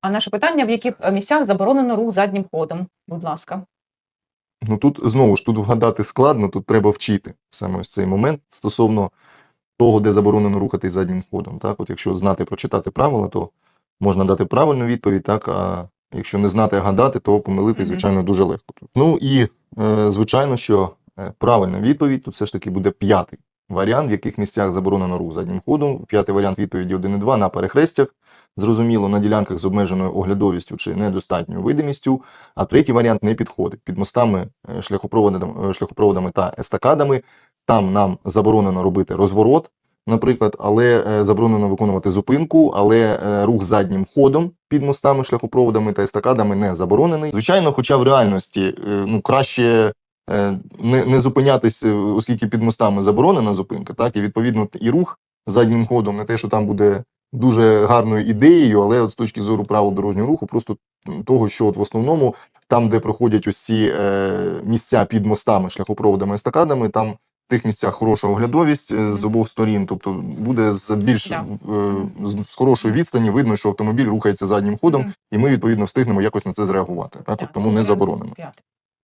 А наше питання: в яких е, місцях заборонено рух заднім ходом? Будь ласка. Ну тут знову ж тут вгадати складно, тут треба вчити саме ось цей момент стосовно того, де заборонено рухатись заднім ходом. Так, от якщо знати прочитати правила, то можна дати правильну відповідь, так а якщо не знати а гадати, то помилитись, Мгм. звичайно, дуже легко. Ну і е, звичайно, що е, правильна відповідь тут все ж таки буде п'ятий варіант, в яких місцях заборонено рух заднім ходом. П'ятий варіант відповіді 1 і 2 на перехрестях. Зрозуміло, на ділянках з обмеженою оглядовістю чи недостатньою видимістю, а третій варіант не підходить. Під мостами, е, шляхопроводами, е, шляхопроводами та естакадами там нам заборонено робити розворот, наприклад, але е, заборонено виконувати зупинку, але рух заднім ходом під мостами, шляхопроводами та естакадами не заборонений. Звичайно, хоча в реальності ну, краще не, не зупинятись, е, оскільки під мостами заборонена зупинка, так, і відповідно і рух заднім ходом, не те, що там буде дуже гарною ідеєю, але от з точки зору правил дорожнього руху, просто того, що от в основному там, де проходять ось ці е, місця під мостами, шляхопроводами, естакадами, там в тих місцях хороша оглядовість е, з обох сторін, тобто буде з більш Да. е, з, хорошої відстані видно, що автомобіль рухається заднім ходом, і ми відповідно встигнемо якось на це зреагувати. Так, от, тому не заборонено.